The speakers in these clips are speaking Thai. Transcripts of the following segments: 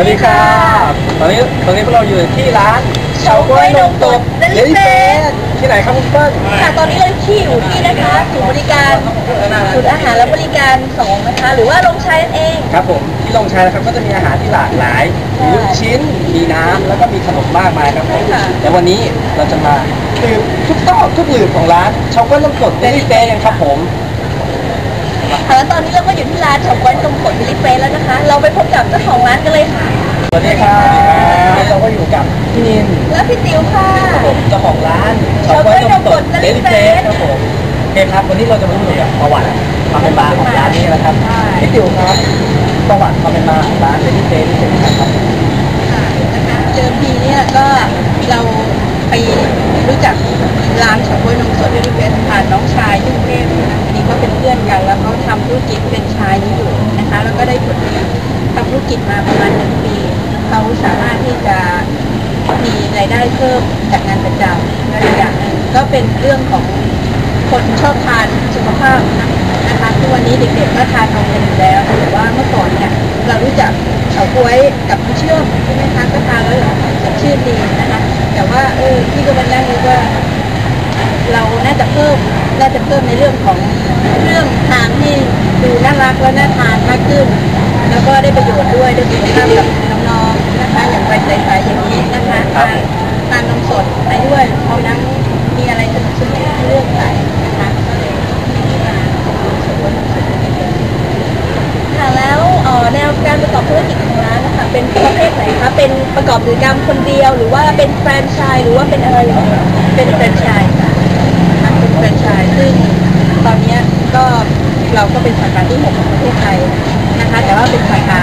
วัสดีครับตอนนี้ตอนนี้พวกเราอยู่ที่ร้านเฉาก๊วยนมสด Deli Fest ที่ไหนครับคุณเปิ้ลค่ะตอนนี้เราที่อยู่ที่นะคะศูนย์บริการศูนย์อาหารและบริการสองนะคะหรือว่าโรงชัยนั่นเอง ครับผมที่ลงชัยนะครับก็จะมีอาหารที่หลากหลายมีลูกชิ้นมีน้ำแล้วก็มีขนมมากมายครับผมค่ะ แต่วันนี้เราจะมาดื่มทุกตอกทุกหลืบของร้านเฉาก๊วยนมสดเดลิเฟ่กันครับผมค่ะ แล้วตอนนี้เราก็อยู่ที่ร้านเฉาก๊วยนมสดบิลิเฟสแล้วนะคะ เราไปพบกับเจ้าของร้านกันเลยค่ะ สวัสดีครับเราก็อยู่กับพี่นินแล้วพี่ติ๋วค่ะ ครับผมเจ้าของร้านเฉาก๊วยนมสดเดลิเฟ่ครับผมโอเคครับวันนี้เราจะมาดูเกี่ยวกับประวัติความเป็นมาของร้านนี้นะครับใช่ พี่ติ๋วครับประวัติความเป็นมาของร้านเดลิเฟ่นี่เป็นยังไงครับค่ะนะคะเดิมทีเนี่ยก็เราไปรู้จักร้านเฉาก๊วยนมสดบิลิเฟสผ่านน้องชายที่กรุงเทพนะคะทีนี้ เป็นเพื่อนกัน แล้วเขาทำธุรกิจเป็นชายนี้อยู่นะคะ แล้วก็ได้ผลดีทำธุรกิจมาประมาณหนึ่งปีเขาสามารถที่จะมีรายได้เพิ่มจากงานประจำและอีกอย่างหนึ่งก็เป็นเรื่องของคนชอบทานสุขภาพนะคะทุกวันนี้เด็กๆก็ทานนมกันอยู่แล้วแต่ว่าเมื่อก่อนเนี่ยเรารู้จักเฉาก๊วยกับเชื่อมใช่ไหมคะก็ทานแล้วสดชื่นดีนะคะแต่ว่าเออพี่ก็มานั่งนึกว่า เราน่าจะเพิ่ม น่าจะเพิ่มในเรื่องของเรื่องทางที่ดูน่ารักและน่าทานมากขึ้น แล้วก็ได้ประโยชน์ด้วยได้สุขภาพกับน้องๆนะคะอย่างไปใสๆอย่างนี้นะคะทานทานนมสดไปด้วยเพราะนั้นมีอะไรสนุกสนุกให้เลือกใส่นะคะก็เลยมาสวนนมสดนี้เลยค่ะแล้วเอ่อแนวการประกอบธุรกิจของร้านนะคะเป็นประเภทไหนคะเป็นประกอบกิจกรรมคนเดียว หรือว่าเป็นแฟรนไชส์หรือว่าเป็นอะไรอย่างเงี้ยเป็นแฟรนไชส์ค่ะทางเป็น แฟรนไชส์ซึ่งตอนเนี้ยก็เราก็เป็นสาขาที่ 6 ของประเทศไทยนะคะ แต่ว่าเป็นสาขา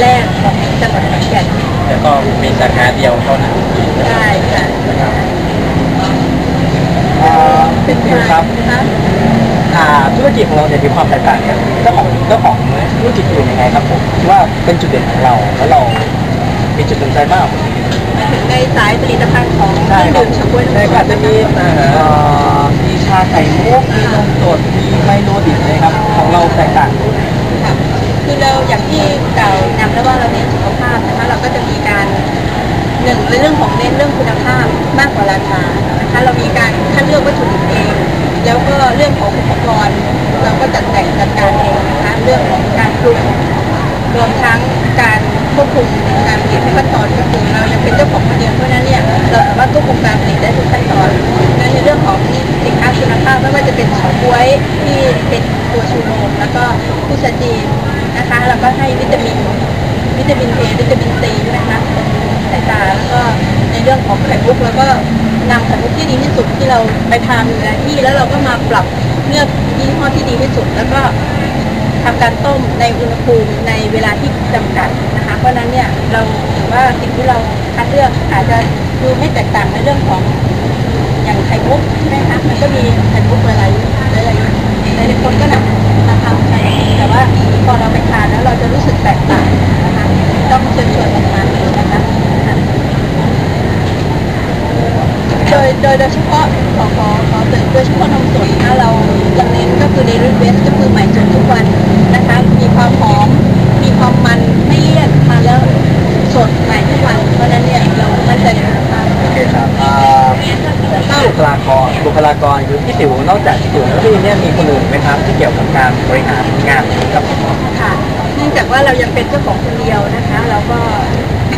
แรกของจังหวัดขอนแก่นแล้วก็มีสาขาเดียวเท่านั้นใช่ค่ะอ่าเป็พี่นติ๋วครับนะคะอ่าธุรกิจของเราเนี่ยมีความแตกต่างจากเจ้าของเจ้าของธุรกิจอื่นยังไงครับผมคิดว่าเป็นจุดเด่นของเราแล้วเรามีจุดสนใจมากกว่านี้มาถึงในสายผลิตภัณฑ์ของเครื่องดื่มชาก๊วยนมใช่สก็ดจะมีอ่าไข่มุกมีนมสดมีไมโลดิบนะครับ ของเราแตกต่างค่ะคือเราอย่างที่กล่าวนำแล้วว่าเราเน้นสุขภาพนะคะเราก็จะมีการหนึ่งในเรื่องของเน้นเรื่องคุณภาพมากกว่าราคานะคะเรามีการคัดเลือกวัตถุดิบเอง แล้วก็เรื่องของอุปกรณ์เราก็จัดแต่งจัดการเองนะคะเรื่องของการปรุงรวมทั้งการควบคุมการผลิตทุกขั้นตอนก็คือ พุทราจีนนะคะแล้วก็ให้วิตามินวิตามินเอวิตามินซีใช่ไหมคะสายตาแล้วก็ในเรื่องของไข่มุกแล้วก็นำไข่มุกที่ดีที่สุดที่เราไปทานอยู่แล้วที่แล้วเราก็มาปรับเลือกยี่ห้อที่ดีที่สุด แล้วก็ทำการต้มในอุณหภูมิในเวลาที่จำกัดนะคะ เพราะนั้นเนี่ยเราถือว่าสิ่งที่เราคัดเลือกอาจจะดูไม่แตกต่างในเรื่องของอย่างไข่มุกใช่ไหมคะมันก็มีไข่มุกหลายๆหลายๆหลายๆคนก็นำมาทำไข่มุกแต่ ว่าพอเราไปทานแล้วเราจะรู้สึกแตกต่างนะคะต้องเชิญชวนมาทานเลยนะคะโดยโดยโดยเฉพาะขอขอขอเสริมโดยเฉพาะนมสดนะเราจะเน้นก็คือ daily best ก็คือใหม่สดทุกวันนะคะ คลากรคือพี่ติ๋วนอกจากพี่ติ๋วแล้วพี่เนี่ยมีคนอื่นไหมครับที่เกี่ยวกับการบริหารงานครับค่ะเนื่องจากว่าเรายังเป็นเจ้าของคนเดียวนะคะเราก็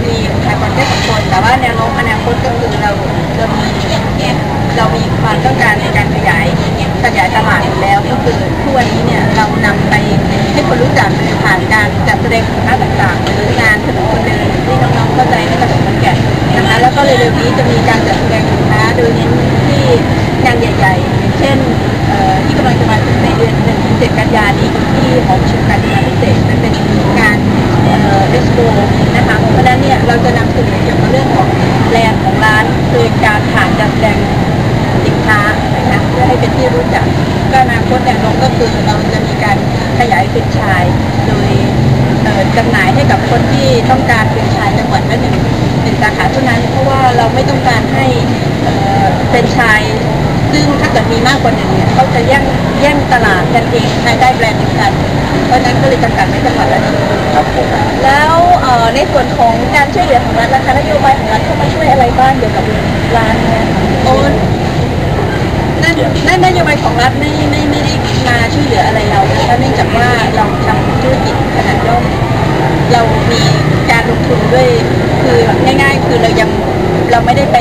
มีบุคลากรแค่สองคน แต่ว่าแนวโน้มอนาคตก็คือเราเรามีเรามีความต้องการในการขยายขยายตลาดแล้วก็คือทุกวันนี้เนี่ยเรานำไปให้คนรู้จักผ่านการจัดแสดงสินค้าต่างๆ หรืองานถนนคนเดินที่น้องๆเข้าใจในกระทรวงการแก่นะคะแล้วก็เร็วๆนี้จะมีการจัดแสดงสินค้าโดยเน้นที่ งานใหญ่ๆอย่างเช่นที่กำลังจะมาถึงในเดือนหนึ่งเจ็ดกันยานี้ที่หอประชุมการค้าพิเศษนั่นเป็นงานเอ็กซ์โปนะคะเพราะฉะนั้นเนี่ยเราจะนำเสนอเกี่ยวกับเรื่องของแบรนด์ของร้านโดยการผ่านจัดแสดงสินค้านะคะเพื่อให้เป็นที่รู้จักก็อนาคตแนวโน้มก็คือเราจะมีการขยายเป็นชายโดยเอ่อจำหน่ายให้กับคนที่ต้องการเป็นชายจังหวัดละหนึ่งหนึ่งสาขาเท่านั้นเพราะว่าเราไม่ต้องการให้เป็นชาย ซึ่งถ้าเกิดมีมากกว่าหนึ่งเนี่ยเขาจะแย่งแย่งตลาดกันเองภายใต้แบรนด์เดียวกันเพราะฉะนั้นก็เลยจำกัดไว้จังหวัดละหนึ่งครับผมแล้วเอ่ออในส่วนของการช่วยเหลือของรัฐนะคะนโยบายของรัฐเข้ามาช่วยอะไรบ้างเกี่ยวกับร้านเนี่ยค่ะโอ้นั่นนั่นนโยบายของรัฐไม่ไม่ไม่ได้มาช่วยเหลืออะไรเรานะคะเนื่องจากว่าเราทำธุรกิจขนาดย่อมเรามีการลงทุนด้วยคือง่าย ๆ คือเรายังเราไม่ได้ไป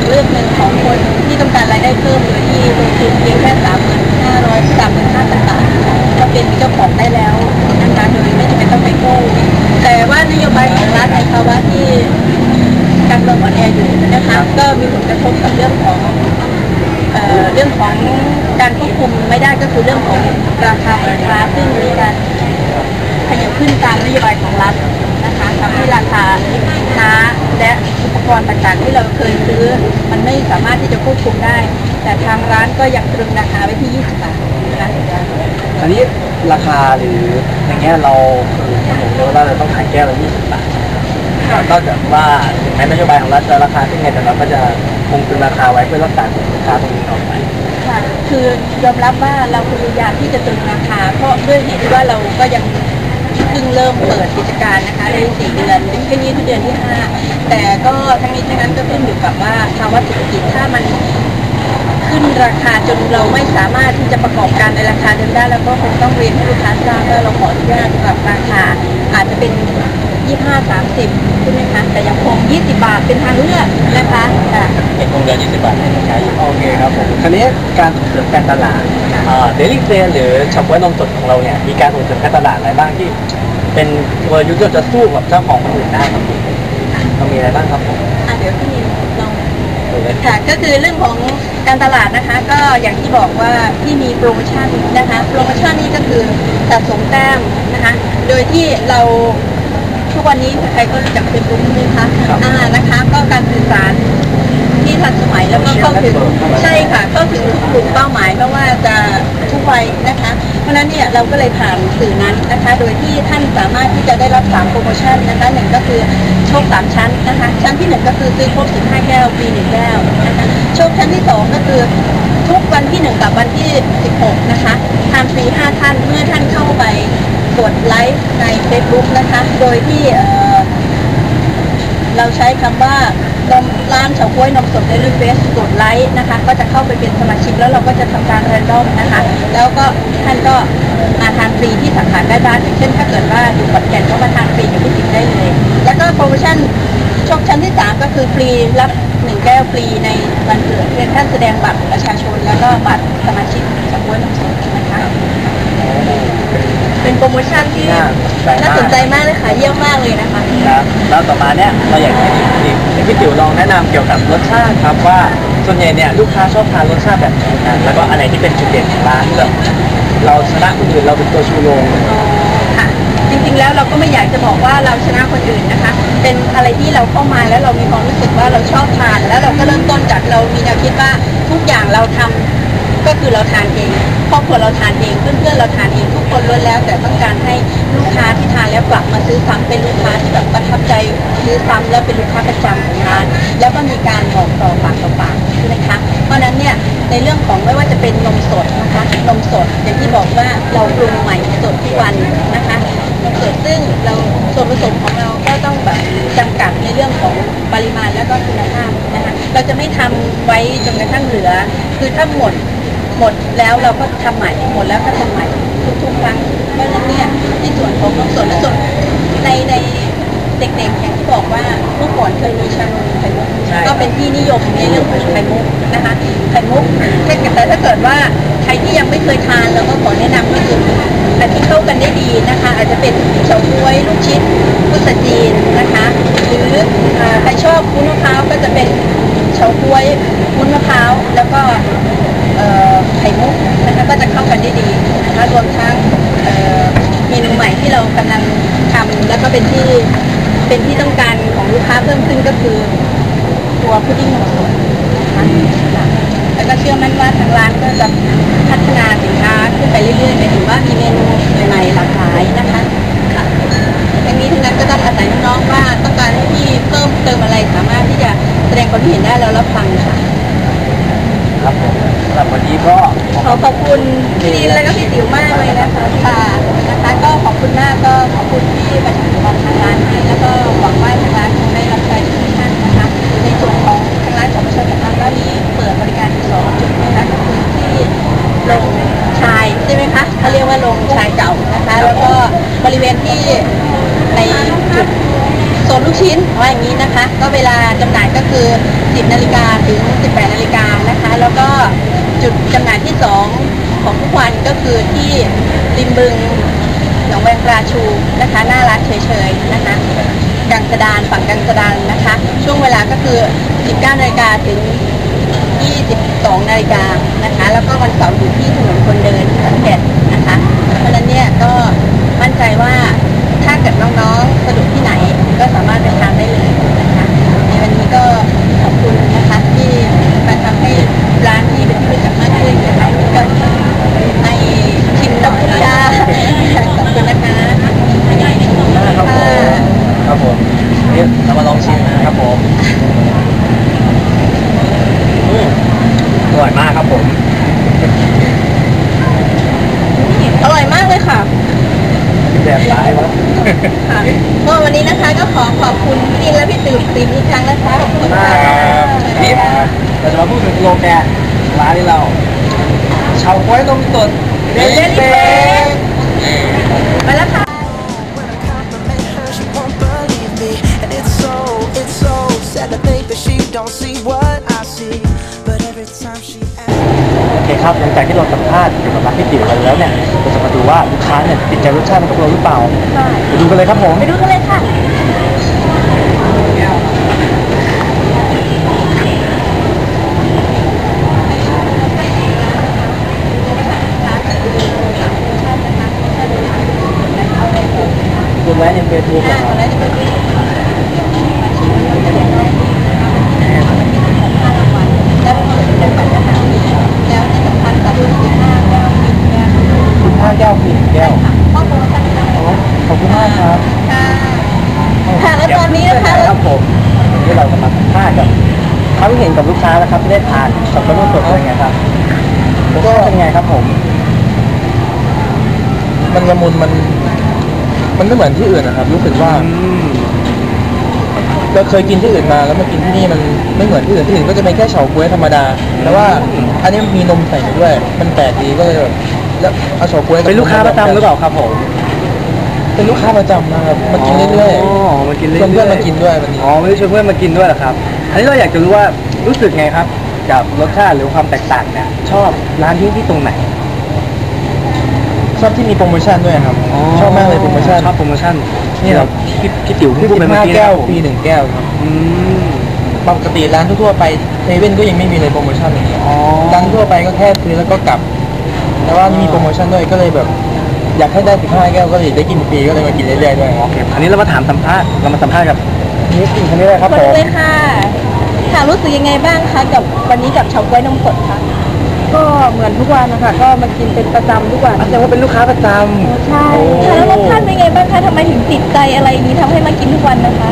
างเลือกหนึ่งของคนที่ต้องการรายได้เพิ่มโดยที่ลงทุนเพียงแค่สามหมื่นห้าร้อยสามหมื่นห้าต่างๆก็เป็นเจ้าของได้แล้วนะคะโดยไม่จำเป็นต้องไปกู้แต่ว่านโยบายของรัฐในภาวะที่การเมืองอ่อนแออยู่นะคะก็มีผลกระทบกับเรื่องของเอ่อเรื่องของการควบคุมไม่ได้ก็คือเรื่องของราคาสินค้าซึ่งมีการขยับขึ้นตามนโยบายของรัฐนะคะทำให้ราคาสินค้า และอุปกรณ์ต่างๆ ที่เราเคยซื้อ มันไม่สามารถที่จะควบคุมได้ แต่ทางร้านก็ยังตรึงราคาไว้ที่ 20 บาทนะคะอันนี้ราคาหรืออย่างเงี้ยเราคือผมรู้ว่าเราต้องขายแก้วละ20 บาทนอกจากว่าถึงแม้นโยบายของรัฐจะราคาขึ้นไงแต่เราก็จะคงตรึงราคาไว้เพื่อรักษาสินค้าตรงนี้ต่อไปค่ะคือยอมรับว่าเราพยายามที่จะตรึงราคา เพราะด้วยเหตุที่ว่าเราก็ยัง เพิ่งเริ่มเปิดกิจการนะคะได้สี่เดือนแค่นี้คือเดือนที่ห้าแต่ก็ทั้งนี้ทั้งนั้นก็ขึ้นอยู่กับว่าภาวะเศรษฐกิจถ้ามันขึ้นราคาจนเราไม่สามารถที่จะประกอบการในราคาเดิมได้ แล้วก็คงต้องเรียนให้ลูกค้าทราบว่าเราขออนุญาตปรับราคาอาจจะเป็น 25 30 ใช่ไหมคะ แต่ยังคง 20 บาทเป็นทางเลือกนะคะค่ะเป็นคงเดือน20 บาทให้ลูกค้าอยู่ โอเคครับผมคราวนี้การส่งเสริมการตลาดเดลิเทนหรือเฉาก๊วยนมสดของเราเนี่ยมีการส่งเสริมการตลาดอะไรบ้างที่ เป็นกลยุทธ์ที่เราจะสู้กับเจ้าของคนอื่นได้ครับผมเรามีอะไรบ้างครับผมอะเดี๋ยวพี่นิวลองดูเลยค่ะก็คือเรื่องของการตลาดนะคะ ก็อย่างที่บอกว่าที่มีโปรโมชั่นนะคะ โปรโมชั่นนี้ก็คือสะสมแต้มนะคะ โดยที่เรา ทุกวันนี้ใครก็รู้จักเฟซบุ๊กใช่ไหมคะอ่านะคะ ก็การสื่อสารที่ทันสมัยแล้วก็เข้าถึงใช่ค่ะเข้าถึงทุกกลุ่มเป้าหมายเพราะว่าจะทุกวัยนะคะ เพราะฉะนั้นเนี่ยเราก็เลยผ่านสื่อนั้นนะคะ โดยที่ท่านสามารถที่จะได้รับสามโปรโมชั่นนะคะหนึ่งก็คือโชคสามชั้นนะคะ ชั้นที่หนึ่งก็คือซื้อครบ15แก้วฟรีหนึ่งแก้วนะคะโชคชั้นที่สองก็คือทุกวันที่หนึ่งกับวันที่16นะคะทานฟรี5ท่านเมื่อท่านเข้าไป กดไลค์ใน Facebook นะคะ โดยที่เเราใช้คำว่านมร้านเฉาก๊วยนมสดเดลิเวสกดไลค์นะคะ ก็จะเข้าไปเป็นสมาชิกแล้วเราก็จะทำการแรนดอมนะคะ แล้วก็ท่านก็มาทานฟรีที่สาขาใกล้บ้านอย่างเช่นถ้าเกิดว่าอยู่ขอนแก่นก็มาทานฟรีอยู่ที่ติดได้เลย แล้วก็โปรโมชั่นชกชั้นที่ 3 ก็คือฟรีรับหนึ่งแก้วฟรีในวันเกิดเพียงท่านแสดงบัตรประชาชน แล้วก็บัตรสมาชิกเฉาก๊วยนมสด โปรโมชั่นที่น่าสนใจมาก น่าสนใจมากเลยค่ะเยี่ยมมากเลยนะคะ ครับแล้วต่อมาเนี่ยเราอยากให้พี่ให้พี่ติ๋วลองแนะนำเกี่ยวกับรสชาติครับว่าส่วนใหญ่เนี่ยลูกค้าชอบทานรสชาติแบบไหนกันแล้วก็อะไรที่เป็นจุดเด่นของร้านที่แบบเราชนะคนอื่นเราเป็นตัวชูโรง ค่ะจริงๆ แล้วเราก็ไม่อยากจะบอกว่าเราชนะคนอื่นนะคะ เป็นอะไรที่เราเข้ามาแล้วเรามีความรู้สึกว่าเราชอบทาน แล้วเราก็เริ่มต้นจากเรามีแนวคิดว่าทุกอย่างเราทำก็คือเราทานเอง ครอบครัวเราทานเองเพื่อนๆเราทานเองทุกคนล้วนแล้ว แต่ต้องการให้ลูกค้าที่ทานแล้วกลับมาซื้อซ้ำเป็นลูกค้าที่แบบประทับใจซื้อซ้ำแล้วเป็นลูกค้าประจำของร้านแล้วก็มีการบอกต่อปากต่อปากใช่ไหมคะเพราะฉะนั้นเนี่ยในเรื่องของไม่ว่าจะเป็นนมสดนะคะนมสดอย่างที่บอกว่าเราปรุงใหม่สดทุกวันนะคะนมสดซึ่งเราส่วนผสมของเราก็ต้องแบบจำกัดในเรื่องของปริมาณแล้วก็คุณภาพนะคะเราจะไม่ทำไว้จนกระทั่งเหลือ คือถ้าหมด หมดแล้วเราก็ทำใหม่หมดแล้วก็ทำใหม่ทุกๆครั้งเพราะฉะนั้นเนี่ยในส่วนของนมสดและส่วนในในเด็กๆอย่างที่บอกว่าเมื่อก่อนเคยมีชานมไข่มุกก็เป็นที่นิยมในเรื่องของไข่มุกนะคะไข่มุกแต่ถ้าเกิดว่าใครที่ยังไม่เคยทานเราก็ขอแนะนำก็คืออันที่เข้ากันได้ดีนะคะ อาจจะเป็นเฉาก๊วยลูกชิดพุทธจีนนะคะ หรืออ่าใครชอบวุ้นมะพร้าวก็จะเป็นเฉาก๊วยวุ้นมะพร้าวแล้วก็เอ่อไข่มุกนะคะก็จะเข้ากัน ได้ดีนะคะรวมทั้งเอ่อเมนูใหม่ที่เรากำลังทำแล้วก็เป็นที่เป็นที่ต้องการของลูกค้าเพิ่มขึ้นก็คือตัวพุดดิ้งนมสดนะคะแล้วก็เชื่อมั่นว่าทางร้านก็จะพัฒนาสินค้าขึ้นไปเรื่อยๆหมายถึงว่ามีเมนูใหม่ๆหลากหลายนะคะค่ะทั้งนี้ทั้งนั้นก็ต้องอาศัยน้องๆว่าต้องการให้พี่เพิ่มเติมอะไรสามารถที่จะแสดงความคิดเห็นได้แล้วรับฟังค่ะ ครับผมสำหรับวันนี้ก็ ข อขอบคุณพี่ดินและก็พี่ติ๋วมากเลยนะคะค่ะนะคะก็ขอบคุณมากก็ขอบคุณที่ประชาสัมพันธ์ทางร้านให้แล้วก็หวังว่าทางร้านคงได้รับใจทุกท่านนะคะในส่วนของทางร้านของประชาสัมพันธ์ก็มีเปิดบริการอยู่สองจุดนะคะก็คือที่โรงชายใช่ไหมคะเขาเรียกว่าโรงชายเก่านะคะ แล้วก็บริเวณที่ในจุดโซนลูกชิ้นว่าอย่างนี้นะคะ ก็เวลาจำหน่ายก็คือ 10นาฬิกาถึง 18นาฬิกานะคะ แล้วก็ จุดจำหน่ายที่ 2 ของทุกวันก็คือที่ริมบึงหนองแวงปราชูนะคะหน้าร้านเฉยๆนะคะกังสดานฝั่งกังสดานนะคะ ช่วงเวลาก็คือ 19นาฬิกาถึง 22นาฬิกานะคะ แล้วก็วันเสาร์อยู่ที่ถนนคนเดินสังเกตนะคะ เพราะฉะนั้นเนี่ยก็มั่นใจว่าถ้าเกิดน้องๆสะดวกที่ไหนก็สามารถไปทานได้เลยนะคะในวันนี้ก็ขอบคุณนะคะที่มาทำให้ร้านที่เป็นที่รู้จักมากขึ้นนะคะก็ให้ชิมหน่อยค่ะขอบคุณนะคะ ครับผมครับผมนี่เรามาลองชิมนะครับผมอืมอร่อยมากครับผม อร่อยมากเลยค่ะ แบบร้ายวะ ค่ะก็วันนี้นะคะก็ขอขอบคุณพี่ดินและพี่ตื่นตีมอีกครั้งนะคะขอบคุณมากครับค่ะนี่เราจะมาพูดถึงโลแกนร้านที่เราเฉาก๊วยนมสดเดลิเฟสไปแล้วค่ะ When I compliment her, she won't believe me. And it's so, it's so sad to think that she don't see what I see. เคครับหลังจากที่เราสัมภาษณ์เกี่ยวกับร้านพี่ติ๋วกันแล้วเนี่ยเราจะมาดูว่าลูกค้าเนี่ยติดใจรสชาติของเราหรือเปล่าค่ะไปดูกันเลยครับผมไปดูกันเลยค่ะดูไลฟ์ในเฟซบุ๊กนะครับ แล้วจะไปดูแล้วเป็นบัตรอาหารแล้วที่สำคัญก็คือสิบห้าแก้วปิดแก้ว คุณห้าแก้วผิดแก้ว ค่ะข้อมูลต่าง อ๋อขอบคุณมากครับ ๆค่ะ ค่ะแล้วตอนนี้นะคะ ครับผมวันนี้เราจะมาสัมภาษณ์กับความคิดเห็นกับลูก ค้านะครับที่ได้ทานสับปะรดสดเป็นไงครับรสชาติเป็นไงครับผม มันละมุนมันมันไม่เหมือนที่อื่นนะครับ รู้สึกว่าอืมเราเคยกินที่อื่นมาแล้วมากินที่นี่มันไม่เหมือนที่อื่นที่อื่นก็จะเป็นแค่เฉาก๊วยธรรมดา แต่ว่าอันนี้มีนมใส่มาด้วย มันแปลกดีก็เลยแบบแล้วเอาเฉาก๊วยบเป็นลูกค้าประจำหรือเปล่าครับผมเป็นลูกค้าประจำนะครับมากินเรื่อยอ๋อมากินๆเรื่ชอยวนๆเพื่อนมากินด้วยวันนี้อ๋อไม่ได้ชวนเพื่อนมากินด้วยเหรอครับอันนี้เราอยากจะรู้ว่า รู้สึกไงครับ กับรสชาติหรือความแตกต่างเนี่ยชอบร้านที่ที่ตรงไหน ชอบที่มีโปรโมชั่นด้วยครับ ชอบมากเลยโปรโมชั่นชอบโปรโมชั่นนี่เราพี่พี่ติ๋วเพิ่งพูดไปเมื่อกี้แก้นะวครับผมฟรีหนึ่งแก้วครับอืมปกติร้านทั่วๆไปเซเว่นก็ยังไม่มีเลยโปรโมชั่นอย่างนี้อ๋อร้านทั่วไปก็แค่ซื้อแล้วก็กลับ แต่ว่ามีโปรโมชั่นด้วยก็เลยแบบอยากให้ได้15แก้วก็เลยได้กินฟรีก็เลยมากินเรื่อยๆด้วยโอเคอันนี้เรามาถามสัมภาษณ์เรามาสัมภาษณ์กับนี่สิคนนี้เลยครับคนผมเลยค่ะ ค่ะรู้สึกยังไงบ้างคะกับวันนี้กับเฉาก๊วยนมสดคะก็เหมือนทุกวันนะคะก็มากินเป็นประจำทุกวันแสดงว่าเป็นลูกค้าประจใช่ำโอ้ค่ะแล้วรสชาติเป็นไงบ้างคะทำไมถึงติดใจอะไรอย่างนี้ทำให้มากินทุกวันนะคะ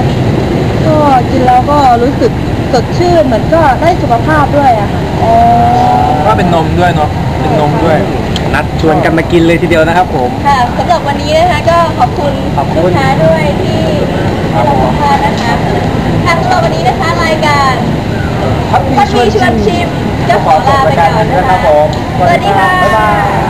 ก็กินแล้วก็รู้สึกสดชื่นเหมือนก็ได้สุขภาพด้วยอะค่ะอ๋อว่าเป็นนมด้วยเนาะเป็นนมด้วย นัดชวนกันมากินเลยทีเดียวนะครับผม ค่ะสำหรับวันนี้นะคะก็ขอบคุณขอบคุณลูกค้าด้วยที่ให้เราสัมภาษณ์นะคะ ค่ะสำหรับวันนี้นะคะรายการพัดมีพัดชมีวนชวนชิชิมมจะขอลาไปก่อนนะครัคะบผมสวัสดีค่ะ บ๊ายบาย